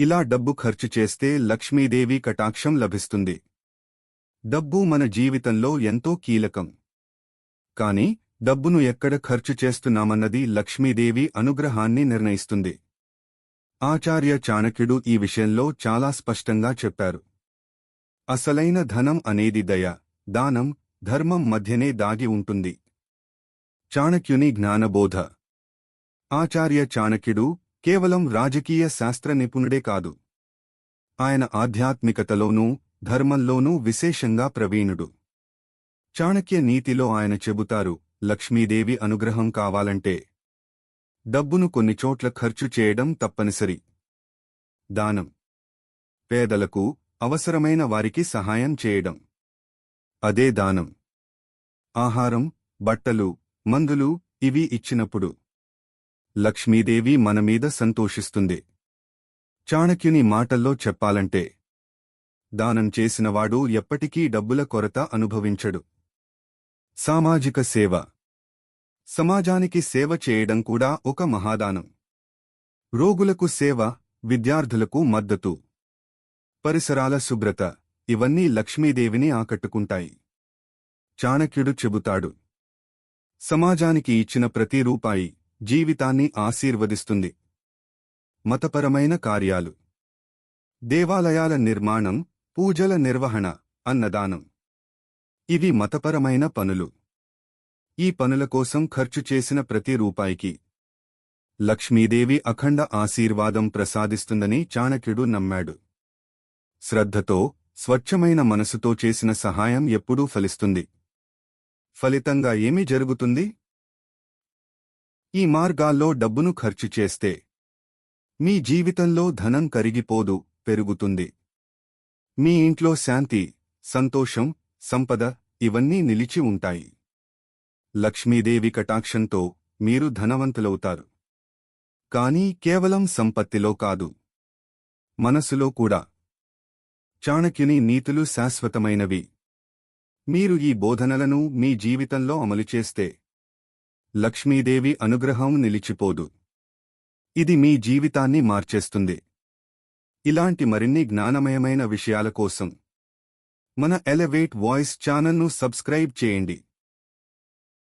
ఇలా డబ్బు ఖర్చు చేస్తే లక్ష్మీదేవి కటాక్షం లభిస్తుంది. డబ్బు మన జీవితంలో ఎంతో కీలకం. కాని డబ్బును ఎక్కడ ఖర్చు చేస్తున్నామన్నది లక్ష్మీదేవి అనుగ్రహాన్ని నిర్ణయిస్తుంది. ఆచార్య చాణక్యుడు ఈ విషయంలో చాలా స్పష్టంగా చెప్పారు. అసలైన ధనం అనేది దయ దానం ధర్మం మధ్యనే దాగి ఉంటుంది. చాణక్యుని జ్ఞానబోధ. ఆచార్య చాణక్యుడు కేవలం రాజకీయ శాస్త్ర నిపుణుడే కాదు. ఆయన ఆధ్యాత్మికతలోనూ ధర్మంలోనూ విశేషంగా ప్రవీణుడు. చాణక్య నీతిలో ఆయన చెబుతారు లక్ష్మీదేవి అనుగ్రహం కావాలంటే డబ్బును కొన్ని చోట్ల ఖర్చు చేయడం తప్పనిసరి. దానం. పేదలకు అవసరమైన వారికి సహాయం చేయడం. అదే దానం. ఆహారం బట్టలు మందులు ఇవి ఇచ్చినప్పుడు లక్ష్మీదేవి మనమీద సంతోషిస్తుంది. చాణక్యుని మాటల్లో చెప్పాలంటే దానం చేసినవాడు ఎప్పటికీ డబ్బుల కొరత అనుభవించడు. సామాజిక సేవ. సమాజానికి సేవ చేయడం కూడా ఒక మహాదానం. రోగులకు సేవ విద్యార్థులకు మద్దతు. పరిసరాల శుభ్రత ఇవన్నీ లక్ష్మీదేవిని ఆకట్టుకుంటాయి. చాణక్యుడు చెబుతాడు. సమాజానికి ఇచ్చిన ప్రతి రూపాయి జీవితాన్ని ఆశీర్వదిస్తుంది. మతపరమైన కార్యాలు. దేవాలయాల నిర్మాణం పూజల నిర్వహణ అన్నదానం. ఇవి మతపరమైన పనులు. ఈ పనుల కోసం ఖర్చు చేసిన ప్రతి రూపాయికి. లక్ష్మీదేవి అఖండ ఆశీర్వాదం ప్రసాదిస్తుందని చాణక్యుడు నమ్మాడు. శ్రద్ధతో స్వచ్ఛమైన మనసుతో చేసిన సహాయం ఎప్పుడూ ఫలిస్తుంది. ఫలితంగా ఏమి జరుగుతుంది? ఈ మార్గాల్లో డబ్బును ఖర్చు చేస్తే మీ జీవితంలో ధనం కరిగిపోదు పెరుగుతుంది. మీ ఇంట్లో శాంతి సంతోషం సంపద ఇవన్నీ నిలిచి ఉంటాయి. లక్ష్మీదేవి కటాక్షంతో మీరు ధనవంతులవుతారు. కానీ కేవలం సంపత్తిలో కాదు. మనసులో కూడా. చాణక్యుని నీతులు శాశ్వతమైనవి. మీరు ఈ బోధనలను మీ జీవితంలో అమలు చేస్తే లక్ష్మీదేవి అనుగ్రహం నిలిచిపోదు. ఇది మీ జీవితాన్ని మార్చేస్తుంది. ఇలాంటి మరిన్ని జ్ఞానమయమైన విషయాల కోసం మన ఎలవేట్ వాయిస్ ఛానల్ను సబ్స్క్రైబ్ చేయండి.